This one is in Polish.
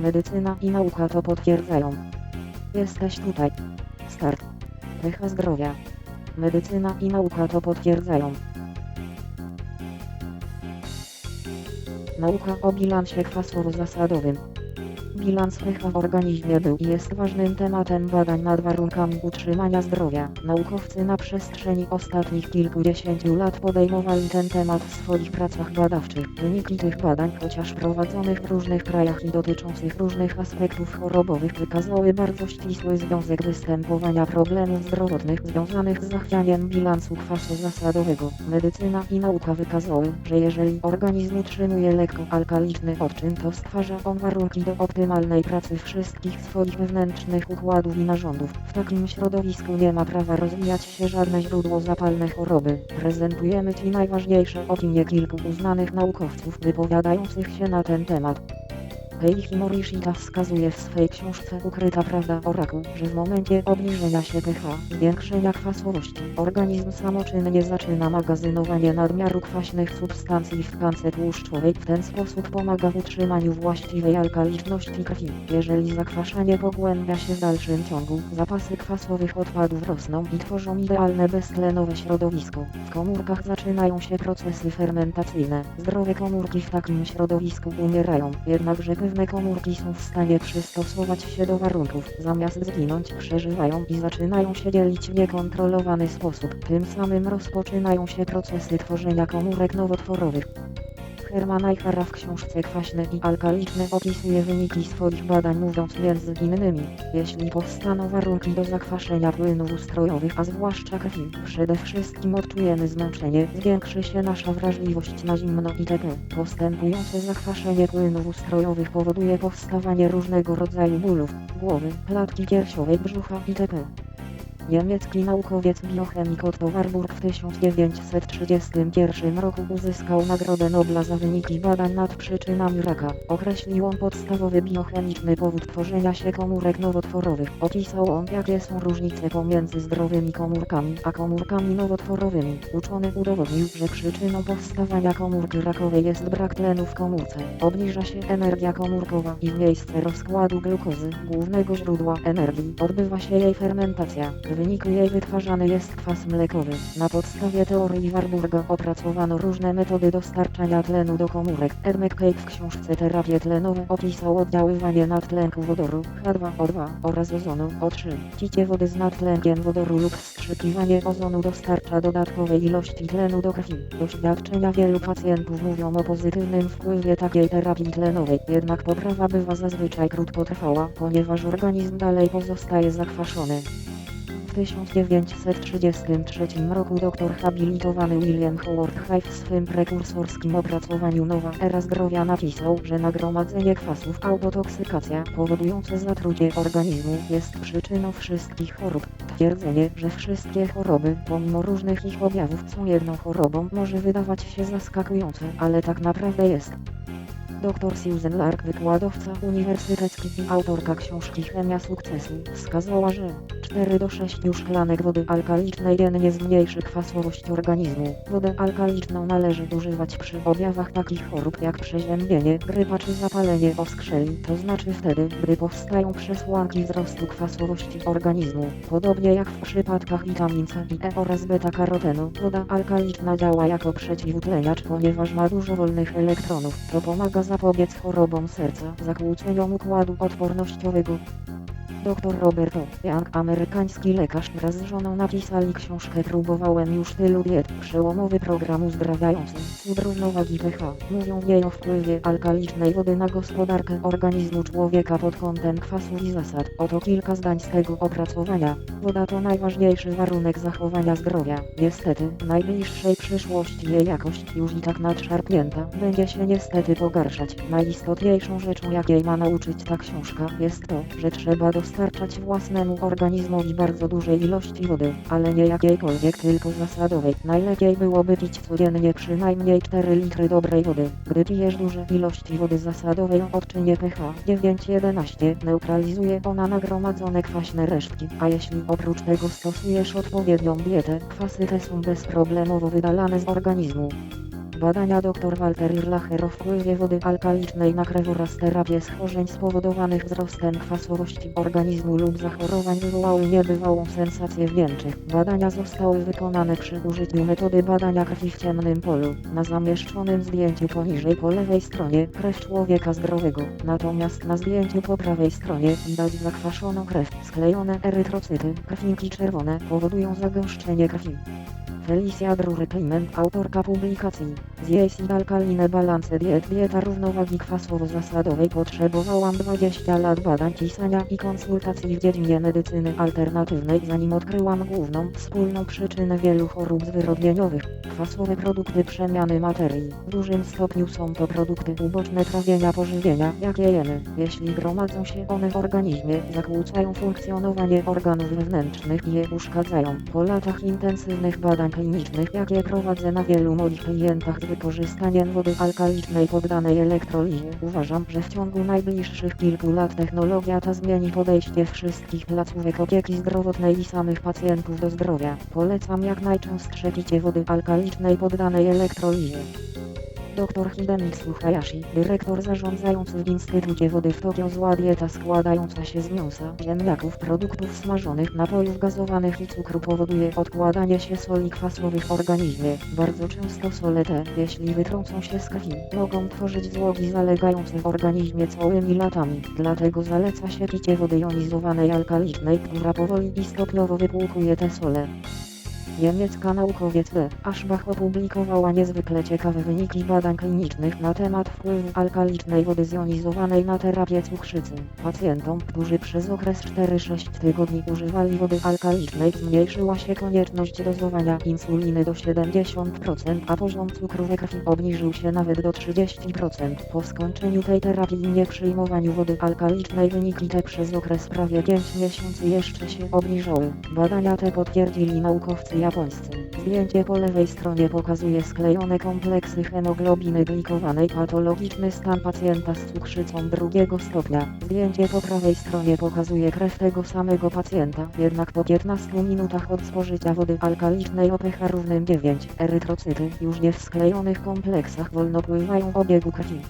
Medycyna i nauka to potwierdzają. Jesteś tutaj. Start. pH zdrowia. Medycyna i nauka to potwierdzają. Nauka o bilansie kwasowo-zasadowym. Bilans pH w organizmie był i jest ważnym tematem badań nad warunkami utrzymania zdrowia. Naukowcy na przestrzeni ostatnich kilkudziesięciu lat podejmowali ten temat w swoich pracach badawczych. Wyniki tych badań, chociaż prowadzonych w różnych krajach i dotyczących różnych aspektów chorobowych, wykazały bardzo ścisły związek występowania problemów zdrowotnych związanych z zachwianiem bilansu kwasu zasadowego. Medycyna i nauka wykazały, że jeżeli organizm utrzymuje lekko alkaliczny odczyn, to stwarza on warunki do optymalnej pracy wszystkich swoich wewnętrznych układów i narządów. W takim środowisku nie ma prawa rozwijać się żadne źródło zapalne choroby. Prezentujemy Ci najważniejsze opinie kilku uznanych naukowców wypowiadających się na ten temat. Heikki Morishita wskazuje w swej książce Ukryta Prawda o raku, że w momencie obniżenia się pH, zwiększenia kwasowości, organizm samoczynnie zaczyna magazynowanie nadmiaru kwaśnych substancji w tkance tłuszczowej. W ten sposób pomaga w utrzymaniu właściwej alkaliczności krwi. Jeżeli zakwaszanie pogłębia się w dalszym ciągu, zapasy kwasowych odpadów rosną i tworzą idealne beztlenowe środowisko. W komórkach zaczynają się procesy fermentacyjne. Zdrowe komórki w takim środowisku umierają, jednakże pewne komórki są w stanie przystosować się do warunków. Zamiast zginąć, przeżywają i zaczynają się dzielić w niekontrolowany sposób. Tym samym rozpoczynają się procesy tworzenia komórek nowotworowych. Herman Eichara w książce Kwaśne i alkaliczne opisuje wyniki swoich badań mówiąc między innymi, jeśli powstaną warunki do zakwaszenia płynów ustrojowych, a zwłaszcza krwi, przede wszystkim odczujemy zmęczenie, zwiększy się nasza wrażliwość na zimno itp. Postępujące zakwaszenie płynów ustrojowych powoduje powstawanie różnego rodzaju bólów, głowy, klatki piersiowej, brzucha itp. Niemiecki naukowiec biochemik Otto Warburg w 1931 roku uzyskał Nagrodę Nobla za wyniki badań nad przyczynami raka. Określił on podstawowy biochemiczny powód tworzenia się komórek nowotworowych. Opisał on jakie są różnice pomiędzy zdrowymi komórkami a komórkami nowotworowymi. Uczony udowodnił, że przyczyną powstawania komórki rakowej jest brak tlenu w komórce. Obniża się energia komórkowa i w miejsce rozkładu glukozy, głównego źródła energii, odbywa się jej fermentacja. Wyniku jej wytwarzany jest kwas mlekowy. Na podstawie teorii Warburga opracowano różne metody dostarczania tlenu do komórek. Ed McCabe w książce Terapie tlenowe opisał oddziaływanie nadtlenku wodoru H2O2 oraz ozonu O3. Picie wody z nadtlenkiem wodoru lub wstrzykiwanie ozonu dostarcza dodatkowej ilości tlenu do krwi. Doświadczenia wielu pacjentów mówią o pozytywnym wpływie takiej terapii tlenowej, jednak poprawa bywa zazwyczaj krótkotrwała, ponieważ organizm dalej pozostaje zakwaszony. W 1933 roku doktor habilitowany William Howard Hive w swym prekursorskim opracowaniu Nowa Era Zdrowia napisał, że nagromadzenie kwasów autotoksykacja powodujące zatrucie organizmu jest przyczyną wszystkich chorób. Twierdzenie, że wszystkie choroby, pomimo różnych ich objawów, są jedną chorobą może wydawać się zaskakujące, ale tak naprawdę jest. Dr Susan Lark, wykładowca uniwersytecki i autorka książki Chemia sukcesu, wskazała, że 4 do 6 szklanek wody alkalicznej dziennie zmniejszy kwasowość organizmu. Wodę alkaliczną należy używać przy objawach takich chorób jak przeziębienie, grypa czy zapalenie oskrzeli, to znaczy wtedy, gdy powstają przesłanki wzrostu kwasowości organizmu. Podobnie jak w przypadkach witamin C i E oraz beta-karotenu, woda alkaliczna działa jako przeciwutleniacz, ponieważ ma dużo wolnych elektronów. To pomaga zapobiec chorobom serca, zakłóceniom układu odpornościowego. Dr Robert O. Young, amerykański lekarz wraz z żoną napisali książkę Próbowałem już tylu diet, przełomowy program uzdrawiający, cud równowagi pH. Mówią niej o wpływie alkalicznej wody na gospodarkę organizmu człowieka pod kątem kwasów i zasad. Oto kilka zdań z tego opracowania. Woda to najważniejszy warunek zachowania zdrowia. Niestety, w najbliższej przyszłości jej jakość, już i tak nadszarpnięta, będzie się niestety pogarszać. Najistotniejszą rzeczą jakiej ma nauczyć ta książka jest to, że trzeba dostać dostarczać własnemu organizmowi bardzo dużej ilości wody, ale nie jakiejkolwiek, tylko zasadowej. Najlepiej byłoby pić codziennie przynajmniej 4 litry dobrej wody. Gdy pijesz duże ilości wody zasadowej o odczynie pH 9-11, neutralizuje ona nagromadzone kwaśne resztki, a jeśli oprócz tego stosujesz odpowiednią dietę, kwasy te są bezproblemowo wydalane z organizmu. Badania dr Walter Irlacher o wpływie wody alkalicznej na krew oraz terapię schorzeń spowodowanych wzrostem kwasowości organizmu lub zachorowań wywołały niebywałą sensację w Niemczech. Badania zostały wykonane przy użyciu metody badania krwi w ciemnym polu. Na zamieszczonym zdjęciu poniżej po lewej stronie krew człowieka zdrowego, natomiast na zdjęciu po prawej stronie widać zakwaszoną krew. Sklejone erytrocyty, krwinki czerwone, powodują zagęszczenie krwi. Felicia Drury-Payment, autorka publikacji. Zjeść alkalinę balance diet dieta równowagi kwasowo-zasadowej potrzebowałam 20 lat badań pisania i konsultacji w dziedzinie medycyny alternatywnej zanim odkryłam główną wspólną przyczynę wielu chorób zwyrodnieniowych. Kwasowe produkty przemiany materii. W dużym stopniu są to produkty uboczne trawienia pożywienia, jakie jemy. Jeśli gromadzą się one w organizmie, zakłócają funkcjonowanie organów wewnętrznych i je uszkadzają. Po latach intensywnych badań klinicznych, jakie prowadzę na wielu moich klientach z wykorzystaniem wody alkalicznej poddanej elektrolizie, uważam, że w ciągu najbliższych kilku lat technologia ta zmieni podejście wszystkich placówek opieki zdrowotnej i samych pacjentów do zdrowia. Polecam jak najczęstsze picie wody alkalicznej poddanej elektrolizie. Dr Hidemitsu Hayashi, dyrektor zarządzający w Instytucie Wody w Tokio zła dieta składająca się z mięsa, ziemniaków, produktów smażonych, napojów gazowanych i cukru powoduje odkładanie się soli kwasowych w organizmie. Bardzo często sole te, jeśli wytrącą się z krwi, mogą tworzyć złogi zalegające w organizmie całymi latami. Dlatego zaleca się picie wody jonizowanej alkalicznej, która powoli i stopniowo wypłukuje te sole. Niemiecka naukowiec B. Aschbach opublikowała niezwykle ciekawe wyniki badań klinicznych na temat wpływu alkalicznej wody zjonizowanej na terapię cukrzycy. Pacjentom, którzy przez okres 4-6 tygodni używali wody alkalicznej zmniejszyła się konieczność dozowania insuliny do 70%, a poziom cukru we krwi obniżył się nawet do 30%. Po skończeniu tej terapii i nieprzyjmowaniu wody alkalicznej wyniki te przez okres prawie 5 miesięcy jeszcze się obniżały. Badania te potwierdzili naukowcy japońscy. Zdjęcie po lewej stronie pokazuje sklejone kompleksy hemoglobiny glikowanej patologiczny stan pacjenta z cukrzycą drugiego stopnia. Zdjęcie po prawej stronie pokazuje krew tego samego pacjenta, jednak po 15 minutach od spożycia wody alkalicznej o pH równym 9, erytrocyty już nie w sklejonych kompleksach wolno pływają obiegu krwi.